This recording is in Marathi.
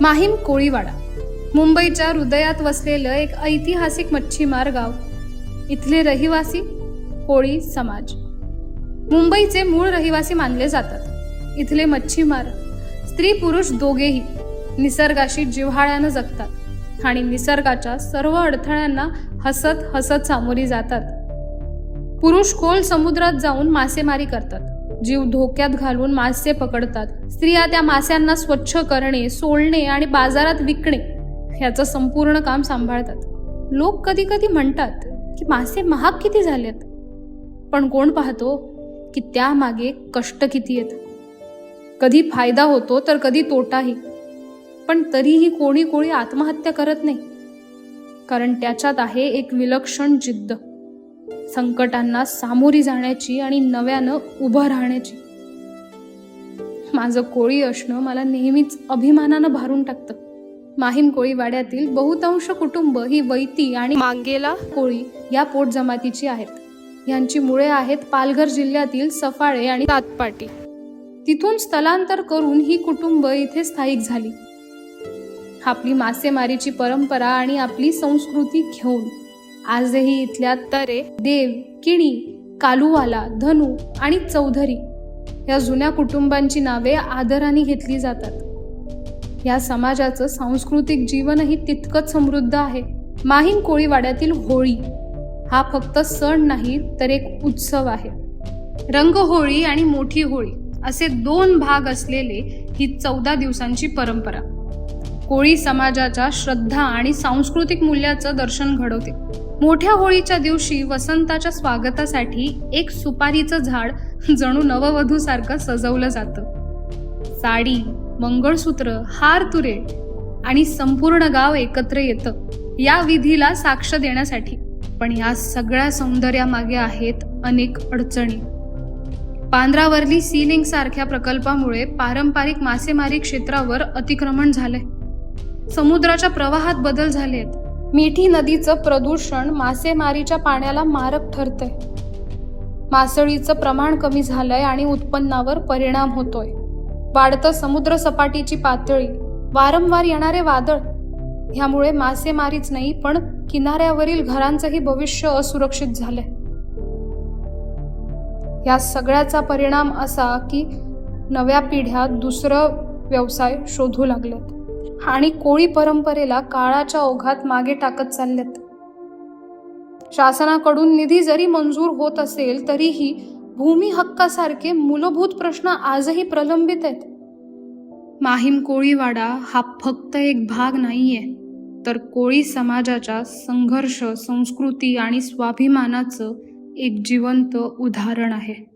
माहीम कोळीवाडा. मुंबईच्या हृदयात वसलेलं एक ऐतिहासिक मच्छीमार गाव. इथले रहिवासी कोळी समाज. मुंबईचे मूळ रहिवासी मानले जातात. इथले मच्छीमार स्त्री पुरुष दोघेही निसर्गाशी जिव्हाळ्यानं जगतात आणि निसर्गाच्या सर्व अडथळ्यांना हसत हसत सामोरी जातात. पुरुष खोल समुद्रात जाऊन मासेमारी करतात. जीव धोक्यात घालून मासे पकडतात. स्त्रिया त्या मास्यांना स्वच्छ करणे सोलणे आणि बाजारात विकणे ह्याचं संपूर्ण काम सांभाळतात. लोक कधी कधी म्हणतात की मासे महाग किती झालेत? पण कोण पाहतो की त्यामागे कष्ट किती आहेत? कधी फायदा होतो तर कधी तोटाही. पण तरीही कोणी कोणी आत्महत्या करत नाही. कारण त्याच्यात आहे एक विलक्षण जिद्द. संकटांना सामोरी जाण्याची आणि नव्यानं उभं राहण्याची. माझं कोळी असणं मला नेहमीच अभिमानानं भारून टाकतं. माहीम कोळी वाड्यातील बहुतांश कुटुंब ही वैती आणि मांगेला कोळी या पोट जमातीची आहेत. यांची मुळे आहेत पालघर जिल्ह्यातील सफाळे आणि तातपाटी तिथून स्थलांतर करून ही कुटुंब इथे स्थायिक झाली. आपली मासेमारीची परंपरा आणि आपली संस्कृती घेऊन आजही इथल्या तरे देव किणी कालुवाला धनु आणि चौधरी या जुन्या कुटुंबांची नावे आदराने घेतली जातात. या समाजाचं सांस्कृतिक जीवनही तितकंच समृद्ध आहे. माहीम कोळीवाड्यातील होळी हा फक्त सण नाही तर एक उत्सव आहे. रंगहोळी आणि मोठी होळी असे दोन भाग असलेले ही चौदा दिवसांची परंपरा. कोळी समाजाच्या श्रद्धा आणि सांस्कृतिक मूल्याचं दर्शन घडवते. मोठ्या होळीच्या दिवशी वसंताच्या स्वागतासाठी एक सुपारीचं झाड जणू नववधूसारखं सजवलं जातं. साडी मंगळसूत्र हार तुरे आणि संपूर्ण गाव एकत्र येतं या विधीला साक्ष देण्यासाठी. पण या सगळ्या सौंदर्यामागे आहेत अनेक अडचणी. पांढरावर्ली सीलिंग सारख्या प्रकल्पामुळे पारंपरिक मासेमारी क्षेत्रावर अतिक्रमण झालंय. समुद्राच्या प्रवाहात बदल झाले आहेत मिठी नदीचं प्रदूषण मासेमारीच्या पाण्याला मारक ठरतंय. मासळीचं प्रमाण कमी झालंय आणि उत्पन्नावर परिणाम होतोय. वाढतं समुद्र सपाटीची पातळी वारंवार येणारे वादळ ह्यामुळे मासेमारीच नाही पण किनाऱ्यावरील घरांचंही भविष्य असुरक्षित झालंय. या सगळ्याचा परिणाम असा की नव्या पिढ्या दुसरं व्यवसाय शोधू लागलेत आणि कोळी परंपरेला काळाच्या ओघात मागे टाकत चालल्यात. शासनाकडून निधी जरी मंजूर होत असेल तरीही भूमी हक्कासारखे मूलभूत प्रश्न आजही प्रलंबित आहेत. माहीम कोळीवाडा हा फक्त एक भाग नाहीये तर कोळी समाजाच्या संघर्ष संस्कृती आणि स्वाभिमानाचं एक जिवंत उदाहरण आहे.